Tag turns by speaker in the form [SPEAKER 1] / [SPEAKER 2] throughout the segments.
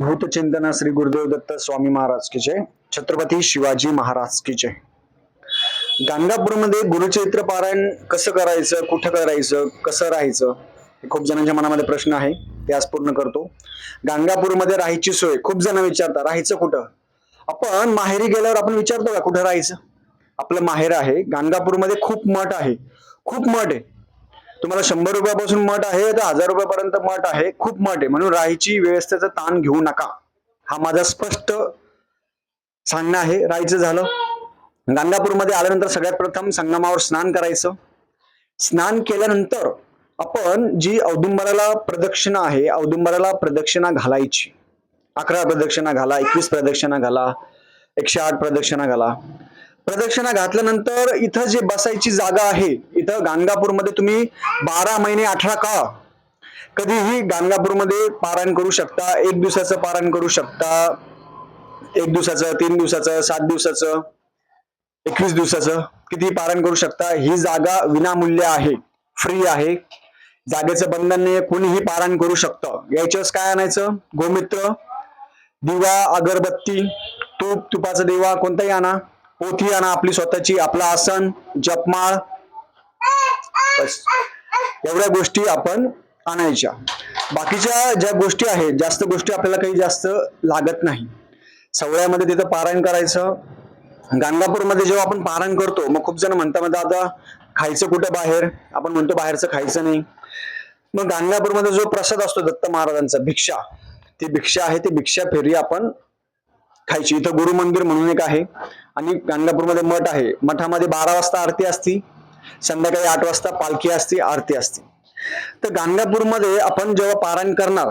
[SPEAKER 1] अवधूत चिंतन श्री गुरुदेव दत्त स्वामी महाराज की जय। छत्रपती शिवाजी महाराज की जय। गाणगापूरमध्ये गुरुचरित्र पारायण कसं करायचं कुठं करायचं कसं राहायचं हे खूप जणांच्या मनामध्ये प्रश्न आहे ते आज पूर्ण करतो. गाणगापूरमध्ये राहायची सोय खूप जण विचारतात राहायचं कुठं? आपण माहेरी गेल्यावर आपण विचारतो का कुठं राहायचं? आपलं माहेर आहे गाणगापूरमध्ये खूप मठ आहे खूप मठ आहे. तुम्हाला शंभर रुपयापासून मठ आहे तर हजार रुपयापर्यंत मठ आहे. खूप मठ आहे. म्हणून राहायची व्यवस्थेचा ताण घेऊ नका. हा माझा स्पष्ट सांगणं आहे. राहायचं झालं. गाणगापूरमध्ये आल्यानंतर सगळ्यात प्रथम संगमावर स्नान करायचं. स्नान केल्यानंतर आपण जी औदुंबराला प्रदक्षिणा आहे औदुंबराला प्रदक्षिणा घालायची. अकरा प्रदक्षिणा घाला एकवीस प्रदक्षिणा घाला एकशे आठ प्रदक्षिणा घाला. प्रदक्षिणा घातल्यानंतर इथं जे बसायची जागा आहे इथं गाणगापूरमध्ये तुम्ही बारा महिने अठरा काळ कधीही गाणगापूरमध्ये पारायण करू शकता एक दिवसाचं पारायण करू शकता एक दिवसाचं तीन दिवसाचं सात दिवसाचं एकवीस दिवसाचं किती पारायण करू शकता ही जागा विनामूल्य आहे फ्री आहे. जागेचं बंधन नाही कोणीही पारायण करू शकतं. याच्यावर काय आणायचं? गोमित्र दिवा अगरबत्ती तूप तुपाचा दिवा कोणताही आणा. पोथी आणा आपली स्वतःची आपला आसन जपमाळ एवढ्या गोष्टी आपण आणायच्या. बाकीच्या ज्या गोष्टी आहेत जास्त गोष्टी आपल्याला काही जास्त लागत नाही. सवळ्यामध्ये तिथं पारायण करायचं. गाणगापूरमध्ये जेव्हा आपण पारायण करतो मग खूप जण म्हणतात म्हणता आता खायचं कुठं बाहेर? आपण म्हणतो बाहेरचं खायचं नाही. मग गाणगापूरमध्ये जो प्रसाद असतो दत्त महाराजांचा भिक्षा ती भिक्षा आहे ती भिक्षा फेरी आपण खायची. इथं गुरु मंदिर म्हणून एक आहे. आणि गाणगापूरमध्ये मठ आहे. मठामध्ये बारा वाजता आरती असती संध्याकाळी आठ वाजता पालखी असती आरती असते. तर गाणगापूरमध्ये आपण जेव्हा पारायण करणार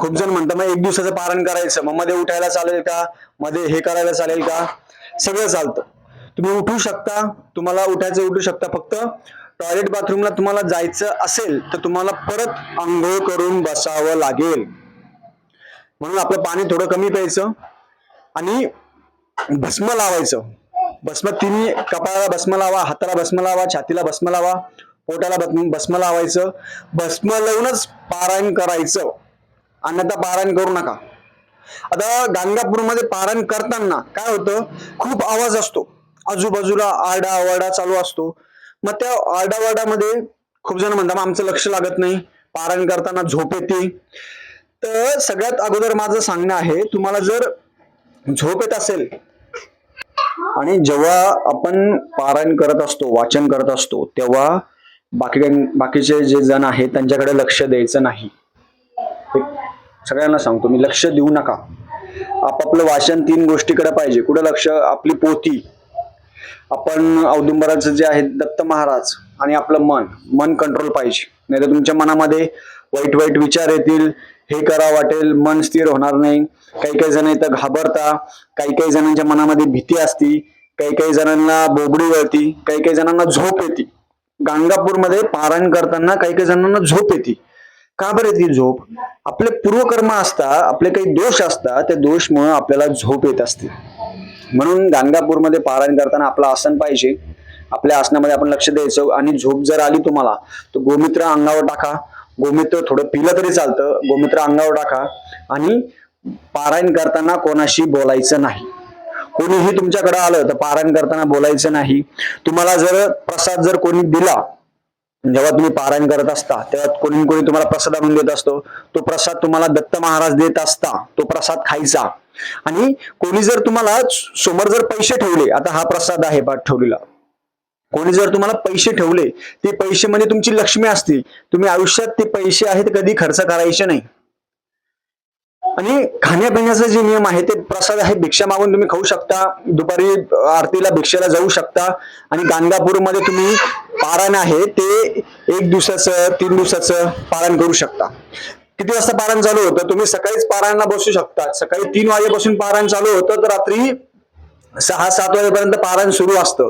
[SPEAKER 1] खूप जण म्हणतात मग एक दिवसाचं पारायण करायचं मग मध्ये उठायला चालेल का? मध्ये हे करायला चालेल का? सगळं चालतं. तुम्ही उठू शकता तुम्हाला उठायचं उठू शकता. फक्त टॉयलेट बाथरूमला तुम्हाला जायचं असेल तर तुम्हाला परत आंघोळ करून बसावं लागेल. म्हणून आपलं पाणी थोडं कमी प्यायचं. आणि भस्म लावायचं. भस्म तिन्ही कपाळाला भस्म लावा हाताला भस्म लावा छातीला भस्म लावा पोटाला भस्म- भस्म लावायचं. भस्म लावूनच पारायण करायचं. अन्यथा पारायण करू नका. आता गाणगापूरमध्ये पारायण करताना काय होतं? खूप आवाज असतो. आजूबाजूला आरडा आवाडा चालू असतो. मग त्या आरडावाडामध्ये खूप जण म्हणतात "मग आमचं लक्ष लागत नाही. पारायण करताना झोप येते. तर सगळ्यात अगोदर माझं सांगणं आहे तुम्हाला जर झोप येत असेल आणि जेव्हा आपण पारायण करत असतो वाचन करत असतो तेव्हा बाकी बाकीचे जे जण आहेत त्यांच्याकडे लक्ष द्यायचं नाही. सगळ्यांना सांगतो मी लक्ष देऊ नका. आपापलं वाचन तीन गोष्टीकडे पाहिजे. कुठं लक्ष? आपली पोथी. आपण औदुंबराचं जे आहे दत्त महाराज आणि आपलं मन मन कंट्रोल पाहिजे. नाही तर तुमच्या मनामध्ये वाईट वाईट विचार येतील हे करा वाटेल मन स्थिर होणार नाही. काही काही जण इथं घाबरता काही काही जणांच्या मनामध्ये भीती असती काही काही जणांना बोबडी वळती काही काही जणांना झोप येते. गाणगापूरमध्ये पारायण करताना काही काही जणांना झोप येते. का बरं ती झोप? आपले पूर्वकर्म असतात आपले काही दोष असतात त्या दोषमुळे आपल्याला झोप येत असते. म्हणून गाणगापूरमध्ये पारायण करताना आपलं आसन पाहिजे. आपल्या आसनामध्ये आपण लक्ष द्यायचं आणि झोप जर आली तुम्हाला तर गोमित्र अंगावर टाका. गोमित्र थोडं पिलं तरी चालतं. गोमित्र अंगावर टाका. आणि पारायण करताना कोणाशी बोलायचं नाही. कोणीही तुमच्याकडे आलं तर पारायण करताना बोलायचं नाही. तुम्हाला जर प्रसाद जर कोणी दिला जेव्हा तुम्ही पारायण करत असता तेव्हा कोणी कोणी तुम्हाला प्रसाद आणून देत असतो. तो प्रसाद तुम्हाला दत्त महाराज देत असता. तो प्रसाद खायचा. आणि कोणी जर तुम्हाला समोर जर पैसे ठेवले आता हा प्रसाद आहे पाठ ठेवलेला कोणी जर तुम्हाला पैसे ठेवले ते पैसे म्हणजे तुमची लक्ष्मी असते तुम्ही आयुष्यात ते पैसे आहेत कधी खर्च करायचे नाही. आणि खाण्यापिण्याचा जे नियम आहे ते प्रसाद आहे भिक्षा मागून तुम्ही खाऊ शकता. दुपारी आरतीला भिक्षेला जाऊ शकता. आणि गाणगापूरमध्ये तुम्ही पारायण आहे ते एक दिवसाचं तीन दिवसाचं पारायण करू शकता. किती वाजता पारायण चालू होतं? तुम्ही सकाळीच पारायणला बसू शकता. सकाळी तीन वाजेपासून पारायण चालू होतं तर रात्री सहा सात वाजेपर्यंत पारायण सुरू असतं.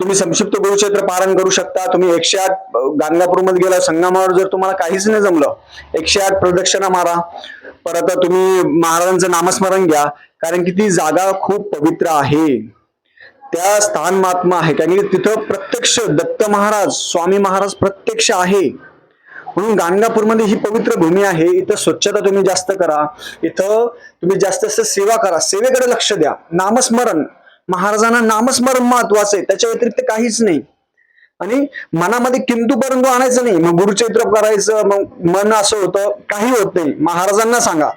[SPEAKER 1] तुम्ही संक्षिप्त गुरुक्षेत्र पारायण करू शकता. तुम्ही एकशे आठ गाणगापूरमध्ये गेला संगमावर जर तुम्हाला काहीच नाही जमलं एकशे आठ प्रदक्षिणा मारा. परत तुम्ही महाराजांचं नामस्मरण घ्या कारण की ती जागा खूप पवित्र आहे. त्या स्थान महात्मा आहे. कारण की तिथं प्रत्यक्ष दत्त महाराज स्वामी महाराज प्रत्यक्ष आहे. म्हणून गाणगापूरमध्ये ही पवित्र भूमी आहे. इथं स्वच्छता तुम्ही जास्त करा. इथं तुम्ही जास्त जास्त सेवा करा. सेवेकडे लक्ष द्या. नामस्मरण. महाराजांना नामस्मरण महत्वाचं आहे. त्याच्या व्यतिरिक्त काहीच नाही. आणि मनामध्ये किंतु परंतु आणायचं नाही. मग गुरुचरित्र करायचं मग मन असं होतं काही होत नाही. महाराजांना सांगा.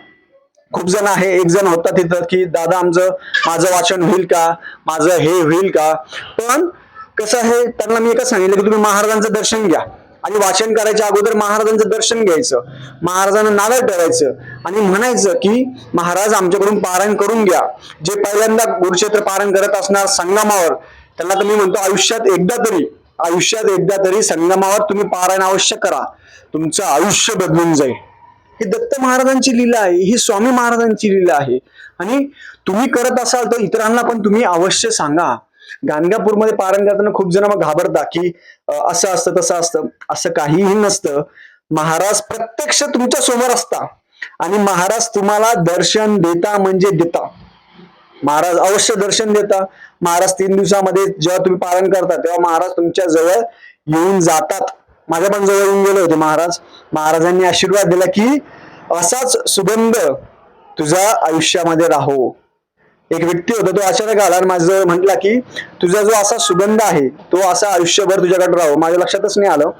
[SPEAKER 1] खूप जण आहे. एक जण होता तिथं की दादा आमचं माझं वाचन होईल का? माझं हे होईल का? पण कसं आहे? त्यांना मी एकच सांगितलं की तुम्ही महाराजांचं दर्शन घ्या. आणि वाचन करायच्या अगोदर महाराजांचं दर्शन घ्यायचं. महाराजांना नारळ ठेवायचं आणि म्हणायचं की महाराज आमच्याकडून पारायण करून घ्या. जे पहिल्यांदा गुरुक्षेत्र पारायण करत असणार संगमावर त्यांना तर मी म्हणतो आयुष्यात एकदा तरी आयुष्यात एकदा तरी संगमावर तुम्ही पारायण अवश्य करा. तुमचं आयुष्य बदलून जाईल. ही दत्त महाराजांची लीला आहे ही स्वामी महाराजांची लीला आहे. आणि तुम्ही करत असाल तर इतरांना पण तुम्ही अवश्य सांगा. गाणगापूरमध्ये पारण करताना खूप जण मग घाबरता की असं असतं तसं असतं. असं काहीही नसतं. महाराज प्रत्यक्ष तुमच्यासमोर असता. आणि महाराज तुम्हाला दर्शन देता म्हणजे देता. महाराज अवश्य दर्शन देता. महाराज तीन दिवसामध्ये जेव्हा तुम्ही पालन करता तेव्हा महाराज तुमच्या जवळ येऊन जातात. माझ्या पण जवळ येऊन गेले होते महाराज. महाराजांनी आशीर्वाद दिला की असाच सुगंध तुझ्या आयुष्यामध्ये राहो. एक व्यक्ती होता तो अचानक आला आणि माझं म्हटला की तुझा जो असा सुगंध आहे तो असा आयुष्यभर तुझ्याकडे राहो. माझ्या लक्षातच नाही आलं.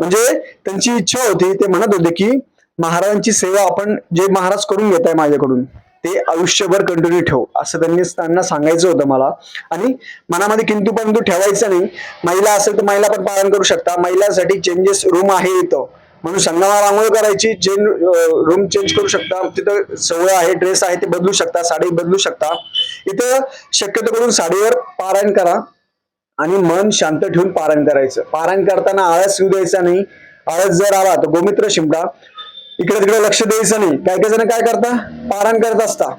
[SPEAKER 1] म्हणजे त्यांची इच्छा होती ते म्हणत होते की महाराजांची सेवा आपण जे महाराज करून घेत आहे माझ्याकडून ते आयुष्यभर कंटिन्यू ठेव. असं त्यांनी त्यांना सांगायचं होतं मला. आणि मनामध्ये किंतु परंतु ठेवायचं नाही. महिला असेल तर महिला पण पालन करू शकता. महिलांसाठी चेंजेस रूम आहे इथं. म्हणून संगमावर आंघोळ करायची चेंज रूम चेंज करू शकता तिथं सवय आहे ड्रेस आहे ते बदलू शकता साडी बदलू शकता. इथं शक्यतो करून साडीवर पारायण करा आणि मन शांत ठेवून पारायण करायचं. पारायण करताना आळस येऊ द्यायचा नाही. आळस जर आला तर गोमित्र शिंपडा. इकडे तिकडे लक्ष द्यायचं नाही. काही काय जण काय करता? पारायण करत असता.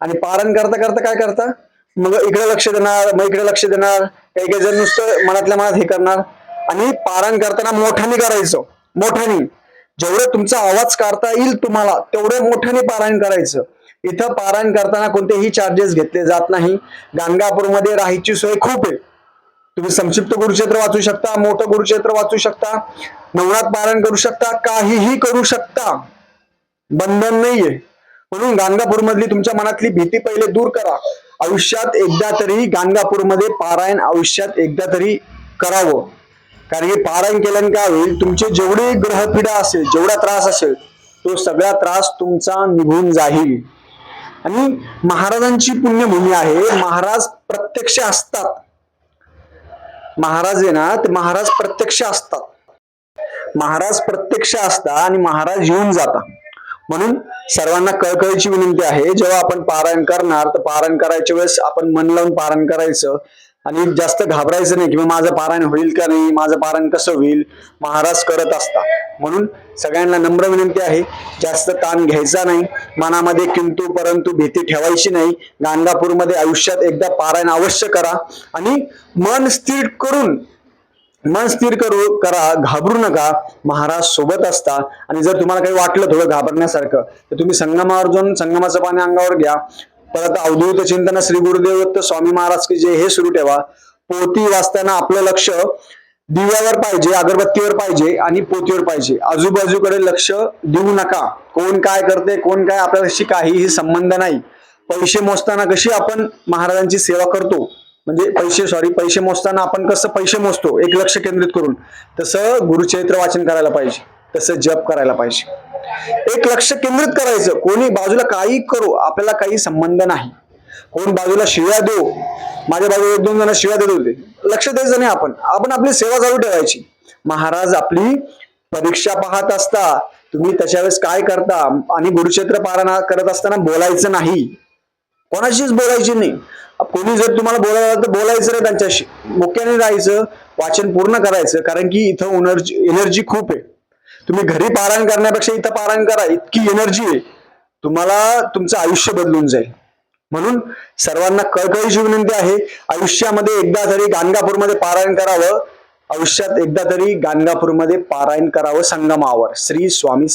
[SPEAKER 1] आणि पारायण करता करता काय करता? मग इकडे लक्ष देणार मग इकडे लक्ष देणार. काही काही जण नुसतं मनातल्या मनात हे करणार. आणि पारायण करताना मोठ्याने करायचं. मोठ्याने. जेवढं तुमचा आवाज काढता येईल तुम्हाला तेवढं मोठ्याने पारायण करायचं. इथं पारायण करताना कोणतेही चार्जेस घेतले जात नाही. गाणगापूरमध्ये राहायची सोय खूप आहे. तुम्ही संक्षिप्त गुरुक्षेत्र वाचू शकता मोठं गुरुक्षेत्र वाचू शकता नवरात पारायण करू शकता काहीही करू शकता. बंधन नाहीये. म्हणून गाणगापूर मधली तुमच्या मनातली भीती पहिले दूर करा. आयुष्यात एकदा तरी गाणगापूरमध्ये पारायण आयुष्यात एकदा तरी करावं. कारण की पारायण केल्याने काय होईल तुमचे जेवढे ग्रहपीडा असेल जेवढा त्रास असेल तो सगळा त्रास तुमचा निघून जाईल. आणि महाराजांची पुण्यभूमी आहे. महाराज प्रत्यक्ष असतात. महाराज आहे ना ते महाराज प्रत्यक्ष असतात. महाराज प्रत्यक्ष असतात आणि महाराज येऊन जातात. म्हणून सर्वांना कळकळीची विनंती आहे जेव्हा आपण पारायण करणार तर पारायण करायच्या वेळेस आपण मन लावून पारायण करायचं. आणि जास्त घाबरायचं नाही किंवा माझं पारायण होईल का नाही माझं पारायण कसं होईल महाराज करत असता म्हणून सगळ्यांना नम्र विनंती आहे जास्त ताण घ्यायचा नाही मनामध्ये किंतु परंतु भीती ठेवायची नाही गाणगापूरमध्ये आयुष्यात एकदा पारायण अवश्य करा आणि मन स्थिर करून मन स्थिर करू करा घाबरू नका महाराज सोबत असता. आणि जर तुम्हाला काही वाटलं थोडं घाबरण्यासारखं तर तुम्ही संगमावर जाऊन संगमाचं पाणी अंगावर घ्या. परत अवधूत चिंतन श्री गुरुदेव स्वामी महाराज की जे हे सुरू ठेवा. पोती वाचताना आपलं लक्ष दिव्यावर पाहिजे अगरबत्तीवर पाहिजे आणि पोतीवर पाहिजे. आजूबाजूकडे लक्ष देऊ नका. कोण काय करते कोण काय आपल्याशी काहीही संबंध नाही. पैसे मोजताना कशी आपण महाराजांची सेवा करतो? म्हणजे पैसे सॉरी पैसे मोजताना आपण कसं पैसे मोजतो? एक लक्ष केंद्रित करून. तसं गुरुचरित्र वाचन करायला पाहिजे. तसं जप करायला पाहिजे. एक लक्ष केंद्रित करायचं. कोणी बाजूला काही करू आपल्याला काही संबंध नाही. कोण बाजूला शिव्या देऊ माझ्या बाजूला एक दोन जण शिव्या देत होते. लक्ष द्यायचं नाही आपण. आपण आपली सेवा चालू ठेवायची. महाराज आपली परीक्षा पाहत असता तुम्ही त्याच्या वेळेस काय करता? आणि गुरुक्षेत्र पारणा करत असताना बोलायचं नाही. कोणाशीच बोलायची नाही. कोणी जर तुम्हाला बोलायला तर बोलायचं नाही त्यांच्याशी. मुख्याने राहायचं वाचन पूर्ण करायचं कारण की इथं एनर्जी एनर्जी खूप आहे. तुम्ही घरी पारायण करण्यापेक्षा इथं पारायण करा. इतकी एनर्जी आहे. तुम्हाला तुमचं आयुष्य बदलून जाईल. म्हणून सर्वांना कळकळीची विनंती आहे. आयुष्यामध्ये एकदा तरी गाणगापूरमध्ये पारायण करावं. आयुष्यात एकदा तरी गाणगापूरमध्ये पारायण करावं संगमावर. श्री स्वामी